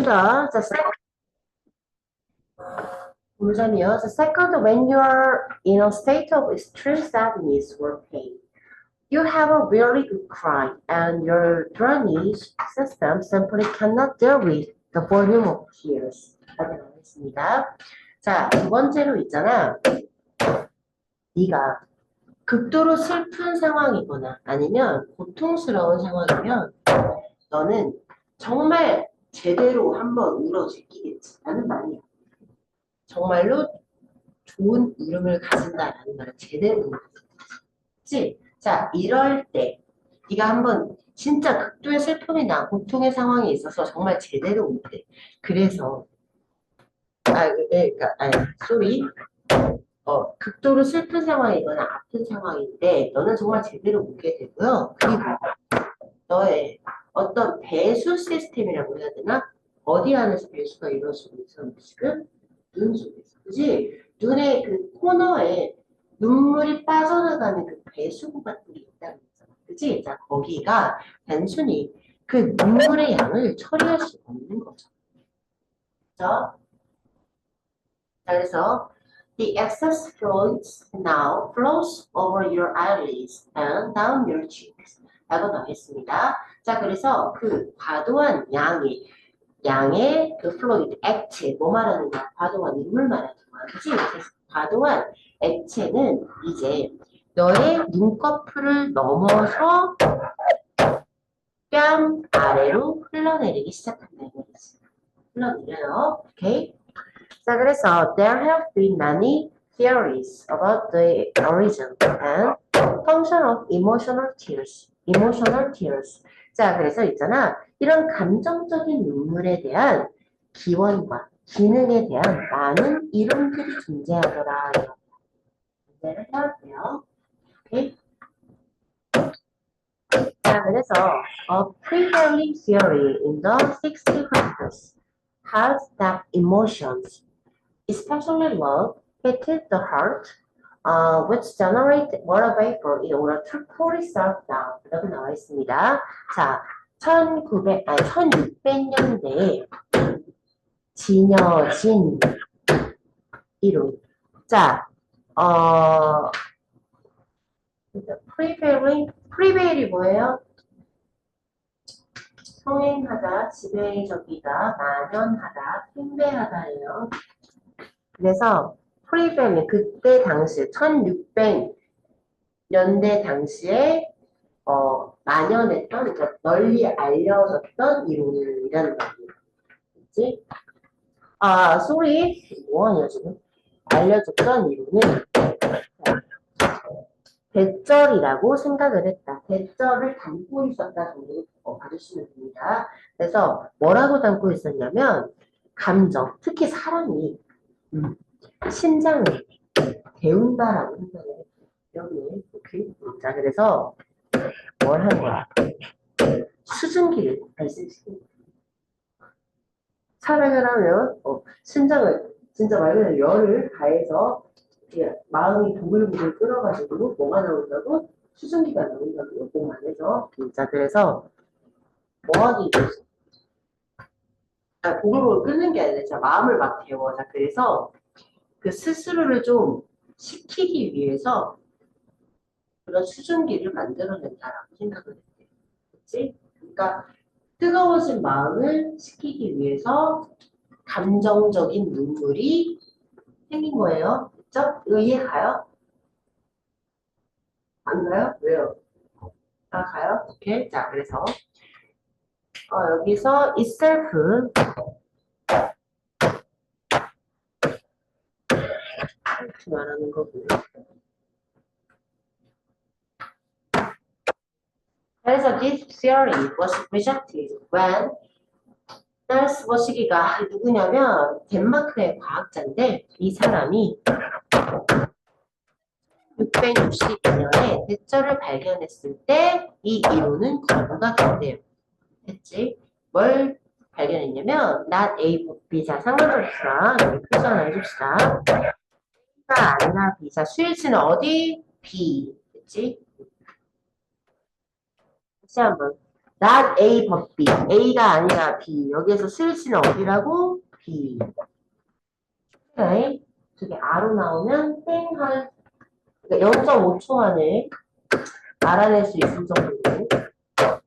봅시다. 자, second. 문장이요. The second, when you are in a state of extreme sadness or pain, you have a really good cry, and your drainage system simply cannot deal with the volume of tears. 나와있습니다. 자, 두 번째로 있잖아. 네가 극도로 슬픈 상황이거나 아니면 고통스러운 상황이면 너는 정말 제대로 한번 울어 제끼겠지. 라는 말이야. 정말로 좋은 울음을 가진다라는 말은 제대로 제끼지. 자, 이럴 때 네가 한번 진짜 극도의 슬픔이나 고통의 상황이 있어서 정말 제대로 울 때. 그래서 아, 예, 그러니까 아니, sorry. 어, 극도로 슬픈 상황이거나 아픈 상황인데 너는 정말 제대로 울게 되고요. 그리고 너의 어떤 배수 시스템이라고 해야 되나? 어디 안에서 배수가 이루어지고 있어? 지금 눈 속에서. 그지? 눈의 그 코너에 눈물이 빠져나가는 그 배수구 같은 게 있다는 거잖아. 그지? 자, 거기가 단순히 그 눈물의 양을 처리할 수 없는 거죠. 그죠? 자, 그래서 The excess fluids now flows over your eyelids and down your cheeks. 라고 나와 있습니다. 자, 그래서 그 과도한 양이, 양의 그 플로이드, 액체, 뭐 말하는 거야? 과도한 눈물 말하는 거야. 그치? 과도한 액체는 이제 너의 눈꺼풀을 넘어서 뺨 아래로 흘러내리기 시작한다는 거지. 흘러내려요. 오케이? 자, 그래서 there have been many theories about the origin and function of emotional tears. emotional tears. 자, 그래서 있잖아. 이런 감정적인 눈물에 대한 기원과 기능에 대한 많은 이론들이 존재하더라. 문제를 해볼게요. 오케이? 자, 그래서 a prevailing theory in the 1600s has that emotions especially love, hit the heart, uh, which generate water vapor in order to cool itself down. 이렇게 나와 있습니다. 자, 1900, 아니, 1600년대에 진여진 이론. 자, 어, prevailing, prevail이 뭐예요? 성행하다, 지배적이다, 만연하다, 팽배하다예요. 그래서 프리벨리 그때 당시 1600년대 당시에 어, 만연했던 그러니까 널리 알려졌던 이론이라는 말이에요. 그치? 아, 소리 뭐하냐 지금? 알려졌던 이론은 대절이라고 생각을 했다. 대절을 담고 있었다 정도 어, 봐주시면 됩니다. 그래서 뭐라고 담고 있었냐면 감정, 특히 사람이 음, 신장을 생각을 했어요. 여기 오케이. 자 그래서 뭘한 거야? 수증기를 발생시키는. 사랑을 하면 어, 신장을 진짜 말 그대로 열을 가해서 이렇게 마음이 부글부글 끓어가지고 뭐가 나온다고? 수증기가 나온다고 몸 안에서 자 그래서 뭐 하기 위해서 아, 부글부글 끓는 게 아니라 진짜 마음을 막 데워. 자, 그래서 그 스스로를 좀 식히기 위해서 그런 수증기를 만들어낸다라고 생각을 했대요. 그치? 그러니까 뜨거워진 마음을 식히기 위해서 감정적인 눈물이 생긴 거예요. 그죠? 이거 이해 가요? 안 가요? 왜요? 아, 가요? 오케이. 자, 그래서 어, 여기서 itself 이렇게 말하는 거고요. 그래서 this theory was rejected when 찰스 버시기가 누구냐면 덴마크의 과학자인데 이 사람이 662년에 대처를 발견했을 때 이 이론은 거부가 된대요. 했지? 뭘 발견했냐면 not A, B 자 상관없어 하나 해줍시다. A가 아니라 B 자 스위치는 어디? B 그치? 다시 한번 not A but B. A가 아니라 B. 여기에서 스위치는 어디라고? B. 오케이. 저게 R로 나오면 땡할 그러니까 0.5초 안에 알아낼 수 있을 정도로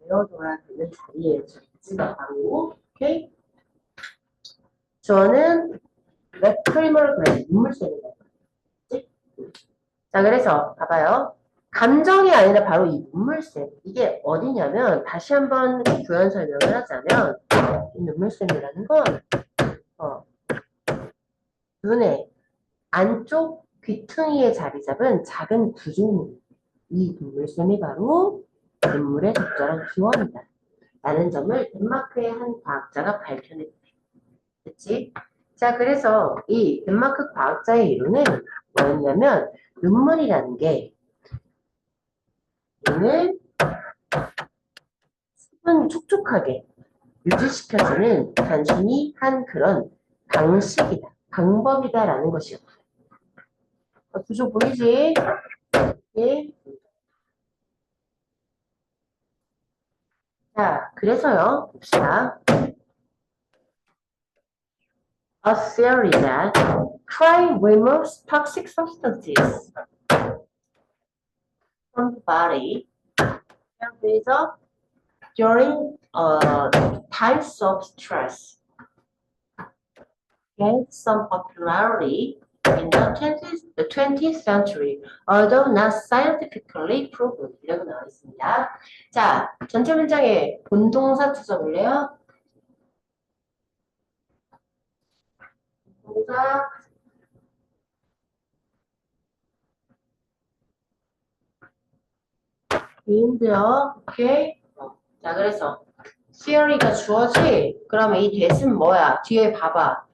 외워둬야 되는 자리예요. X가 바로. 오케이. 저는 렉프리멀 그래 눈물샘이다. 자, 그래서 봐봐요. 감정이 아니라 바로 이 눈물샘. 이게 어디냐면 다시 한번 구현 설명을 하자면 이 눈물샘이라는 건 어, 눈의 안쪽 귀퉁이에 자리 잡은 작은 구조물. 이 눈물샘이 바로 눈물의 적절한 기원이다. 라는 점을 덴마크의 한 과학자가 밝혀냈대. 그치? 자, 그래서 이 덴마크 과학자의 이론은 뭐였냐면 눈물이라는 게 눈을 수분 촉촉하게 유지시켜주는 단순히 한 그런 방식이다. 방법이다라는 것이었다. 어, 구조 보이지? 예. 자, 그래서요, 봅시다. A theory that crime removes toxic substances from the body is during uh, times of stress gained some popularity in the 20th, the 20th century, although not scientifically proven. 이라고 나와 있습니다. 자, 전체 문장에 본동사 찾아볼래요? 동사 인데요. 오케이. 어, 자, 그래서 theory가 주어지. 그러면 이 대신 뭐야? 뒤에 봐봐.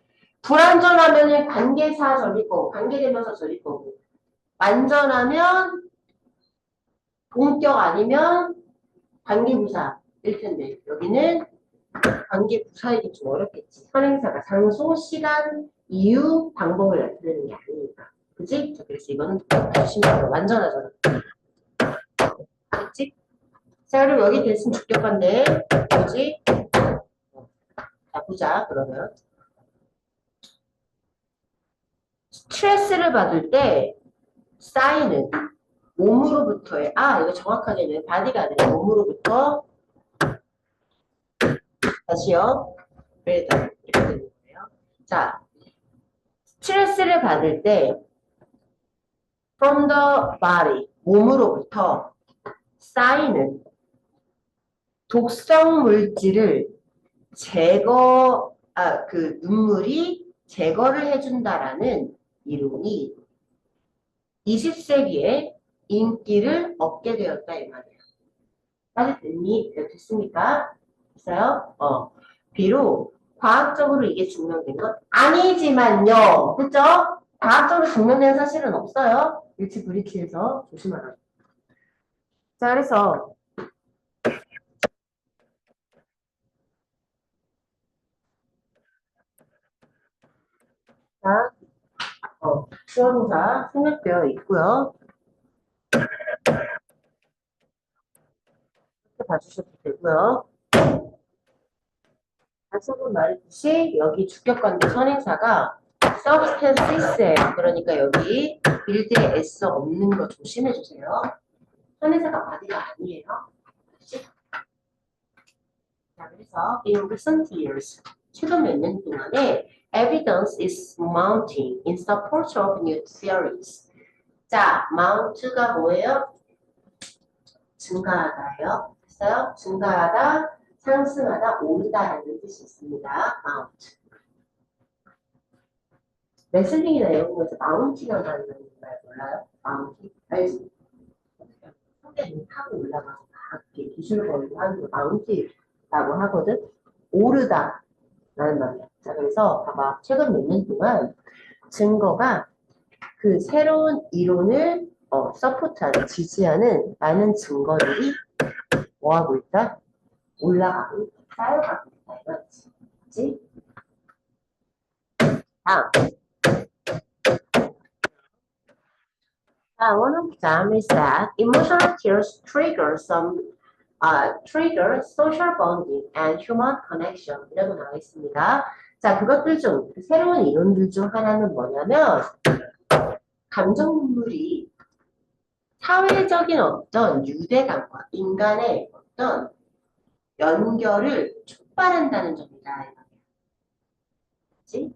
불완전하면은 관계사 절일 거고, 관계대명사 절일 거고. 완전하면 동격 아니면 관계부사일 텐데 여기는 관계부사이기 좀 어렵겠지. 선행사가 장소, 시간, 이유, 방법을 나타내는 게 아니니까. 그지? 자, 그래서 이거는 조심해서 완전하잖아. 알겠지? 자, 그럼 여기 대신 주격관데 뭐지? 자, 보자, 그러면. 스트레스를 받을 때 쌓이는 몸으로부터의, 아, 이거 정확하게는 바디가 아니라 몸으로부터 다시요. 그래도 이렇게 되는 거예요. 자, 스트레스를 받을 때 from the body, 몸으로부터 쌓이는 독성 물질을 제거, 아, 그 눈물이 제거를 해준다라는 이론이 20세기에 인기를 얻게 되었다 이 말이에요. 따뜻했니? 됐습니까? 됐어요? 어. 비록 과학적으로 이게 증명된 건 아니지만요. 그죠? 과학적으로 증명된 사실은 없어요. 일치 불이치에서 조심하라. 자, 그래서 자, 어, 수원사 생략되어 있고요. 이렇게 봐주셔도 되고요. 한번 말했듯이 여기 주격관계 선행사가 substance예요. 그러니까 여기 빌드에 S 없는 거 조심해 주세요. 선행사가 바디가 아니에요. 그래서 in recent years 최근 몇 년 동안에 evidence is mounting in support of new theories. 자, mount가 뭐예요? 증가하다예요. 됐어요? 증가하다, 상승하다, 오르다라는 뜻이 있습니다. mount. 레슬링이나 이런 거에서 마운팅이라는 말 몰라요? 마운팅? 알지? 상대는 타고 올라가서 막 이렇게 기술 걸고 하는 거 마운팅이라고 하거든? 오르다 라는 말이야. 자, 그래서 봐봐. 최근 몇 년 동안 증거가 그 새로운 이론을 어, 서포트하는, 지지하는 많은 증거들이 뭐하고 있다? 올라가고. 쌓여가고 있다. 이거지. 그치? 다음. 자, one of them is that emotional tears trigger some 아, trigger social bonding and human connection 이라고 나와 있습니다. 자, 그것들 중 새로운 이론들 중 하나는 뭐냐면 감정 눈물이 사회적인 어떤 유대감과 인간의 어떤 연결을 촉발한다는 점이다. 그치?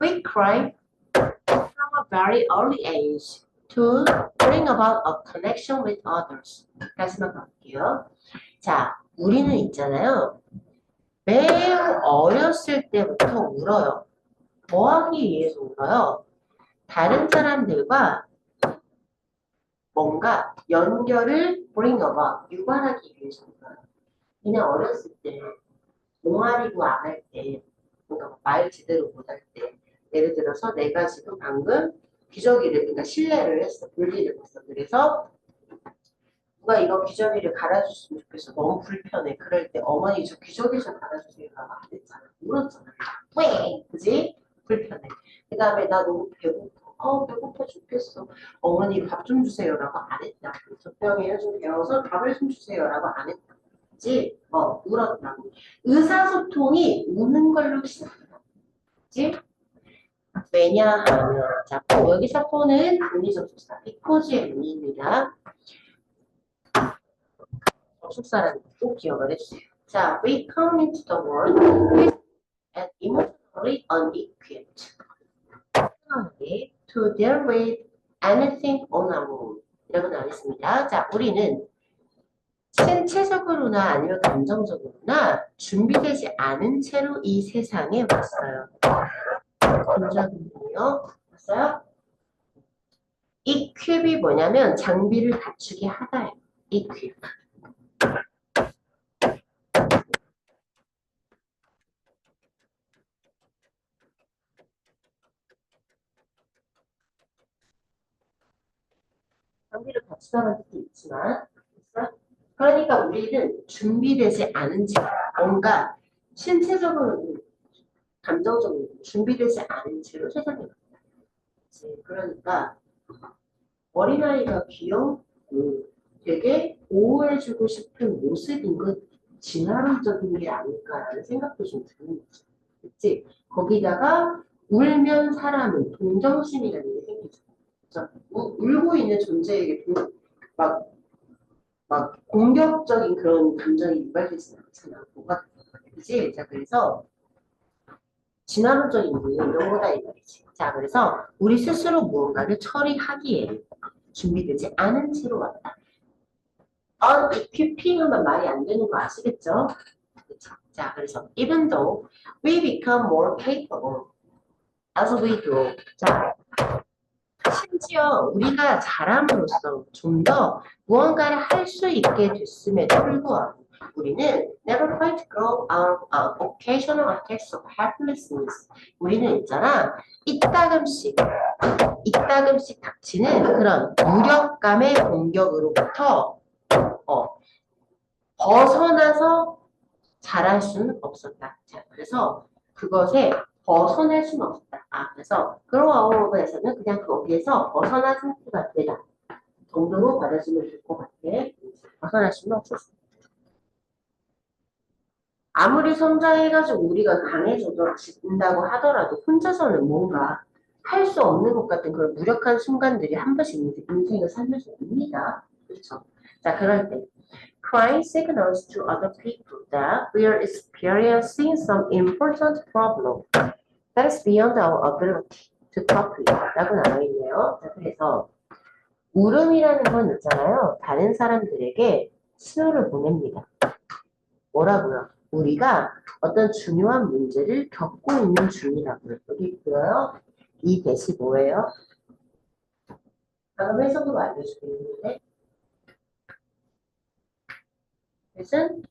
We cry from a very early age to bring about a connection with others. 다시만 갈게요. 자, 우리는 있잖아요. 매우 어렸을 때부터 울어요. 뭐 하기 위해서 울어요? 다른 사람들과 뭔가 연결을 bring about, 유발하기 위해서 울어요. 그냥 어렸을 때 동아리도 안할 때, 뭔가 말 제대로 못 할 때, 예를 들어서 내가 지금 방금 기저귀를, 그러니까 실례를 했어. 분리를 했어. 그래서 누가 이거 기저귀를 갈아줬으면 좋겠어. 너무 불편해. 그럴 때 어머니 저 기저귀 좀 갈아주세요. 라고 안 했잖아. 울었잖아. 왜? 그지? 불편해. 그 다음에 나 너무 배고파. 어, 배고파 죽겠어. 어머니 밥 좀 주세요. 라고 안 했다. 젖병에 좀 배워서 밥을 좀 주세요. 라고 안 했다. 그지? 어, 울었다고. 의사소통이 우는 걸로 시작해요. 왜냐하면, 자, 코, 여기서 코는 분리접속사, 비코즈의 의미입니다. 접속사라는 거꼭 기억을 해주세요. 자, we come into the world with and emotionally unequipped. to deal with anything on our own. 이라고 나왔습니다. 자, 우리는 신체적으로나 아니면 감정적으로나 준비되지 않은 채로 이 세상에 왔어요. 동작은요. 봤어요? equip이 뭐냐면 장비를 갖추게 하다예요. equip. 장비를 갖추다는 뜻도 있지만? 그러니까 우리는 준비되지 않은 채 뭔가 신체적으로 감정적으로 준비되지 않은 채로 세상에 왔다. 그러니까 어린아이가 귀엽고 되게 보호해주고 싶은 모습인 것 진화론적인 게 아닐까라는 생각도 좀 드는 거죠. 그치? 거기다가 울면 사람은 동정심이라는 게 생기죠. 우- 울고 있는 존재에게 동- 막, 막 공격적인 그런 감정이 유발되지는 않잖아. 뭐가, 그지? 자, 그래서 진화론적인 이유 이런 거다 이 말이지. 자, 그래서 우리 스스로 무언가를 처리하기에 준비되지 않은 채로 왔다. unequipping 하면 말이 안 되는 거 아시겠죠? 그쵸? 자, 그래서 even though we become more capable as we grow. 자, 심지어 우리가 자람으로써 좀 더 무언가를 할 수 있게 됐음에도 불구하고 우리는 never quite grow out of occasional attacks of helplessness. 우리는 있잖아, 이따금씩, 이따금씩 닥치는 그런 무력감의 공격으로부터 어, 벗어나서 잘할 수는 없었다. 자, 그래서 그것에 벗어날 수는 없었다. 아, 그래서 그로아우에서는 그냥 거기에서 벗어난 상태가 되다. 정도로 받아주면 될 것 같아. 벗어날 수는 없었어. 아무리 성장해가지고 우리가 강해져진다고 하더라도 혼자서는 뭔가 할 수 없는 것 같은 그런 무력한 순간들이 한 번씩 인생- 인생을 살면서 옵니다. 그렇죠? 자, 그럴 때 crying signals to other people that we are experiencing some important problem that is beyond our ability to with 라고 나와 있네요. 자, 그래서 울음이라는 건 있잖아요. 다른 사람들에게 신호를 보냅니다. 뭐라고요? 우리가 어떤 중요한 문제를 겪고 있는 중이라고요. 여기 보여요? 이 대시 뭐예요? 방금 해석으로 알려주겠는데 대신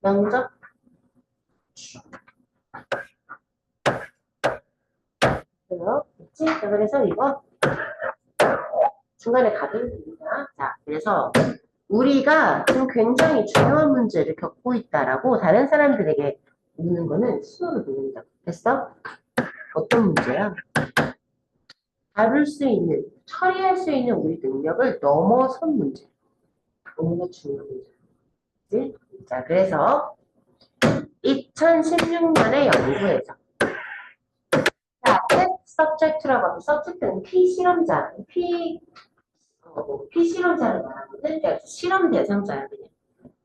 명적 그래요? 그치? 자, 그래서 이거 중간에 가득 됩니다. 자, 그래서 우리가 지금 굉장히 중요한 문제를 겪고 있다라고 다른 사람들에게 묻는 거는 신호를 보냅니다. 됐어? 어떤 문제야? 다룰 수 있는, 처리할 수 있는 우리 능력을 넘어선 문제. 너무나 중요한 문제. 그치? 자, 그래서 2016년의 연구에서 자, subject라고 하면 subject는 피실험자, 피, 어, 뭐, 피실험자를 말하거든. 그러니까 실험 대상자야, 그냥.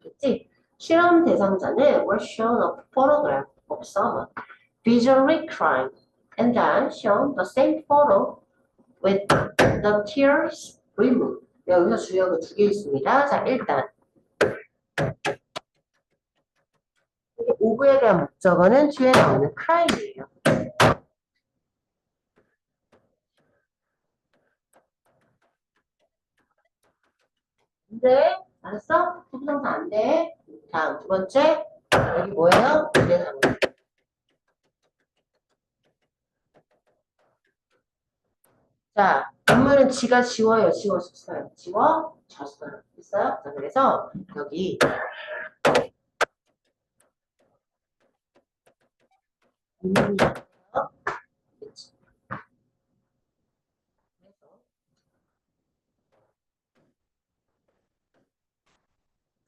그치? 실험 대상자는 were shown a photograph of someone visually crying and then shown the same photo with the tears removed. 여기서 주역은 두개 있습니다. 자, 일단 오브에 대한 목적어는 뒤에 나오는 cry이에요. 근데 알았어? 부부정사 안 돼. 다음 두 번째 여기 뭐예요? 부대상. 자, 인물은 지가 지워요, 지워졌어요. 지워 졌어요. 됐어요? 자, 그래서 여기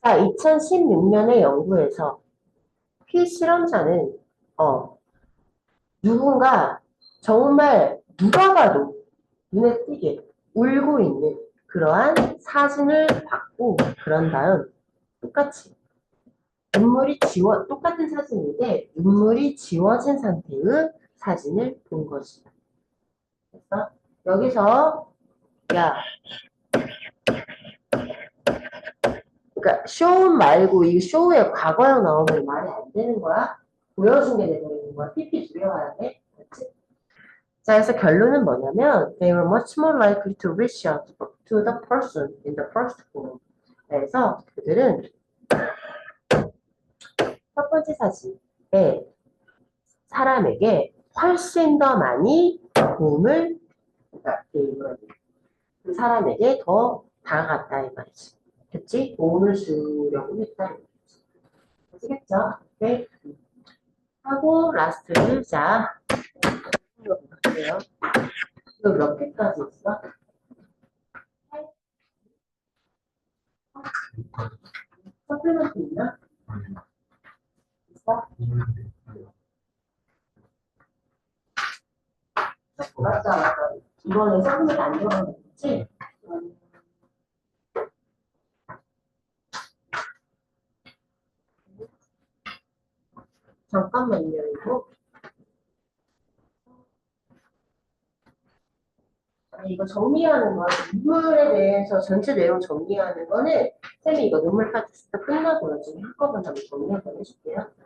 자, 2016년의 연구에서 피 실험자는 어, 누군가 정말 누가 봐도 눈에 띄게 울고 있는 그러한 사진을 받고 그런 다음 똑같이 눈물이 지워 똑같은 사진인데 눈물이 지워진 상태의 사진을 본 것이다. 그래서 여기서 야 그러니까 쇼 말고 이 쇼에 과거형 나오면 말이 안 되는 거야. 보여준 게 되는 거야. PP 줄여야 돼. 그렇지? 자, 그래서 결론은 뭐냐면 they were much more likely to reach out to the person in the first photo. 그래서 그들은 첫 번째 사진에 사람에게 훨씬 더 많이 도움을 그 사람에게 더 다가갔다 이 말이지. 그치? 도움을 주려고 했다. 아시겠죠? 네. 하고 라스트를 자 이거 볼게요. 이거 몇 개까지 있어? 서플먼트 있나? 있어? 맞다, 맞다. 이번에 서플먼트 안 들어가는 거지? 잠깐만요, 이거. 아니, 이거 정리하는 거, 눈물에 대해서 전체 내용 정리하는 거는, 쌤이 이거 눈물 파트 끝나고 나중에 한꺼번에 정리 한번 해줄게요.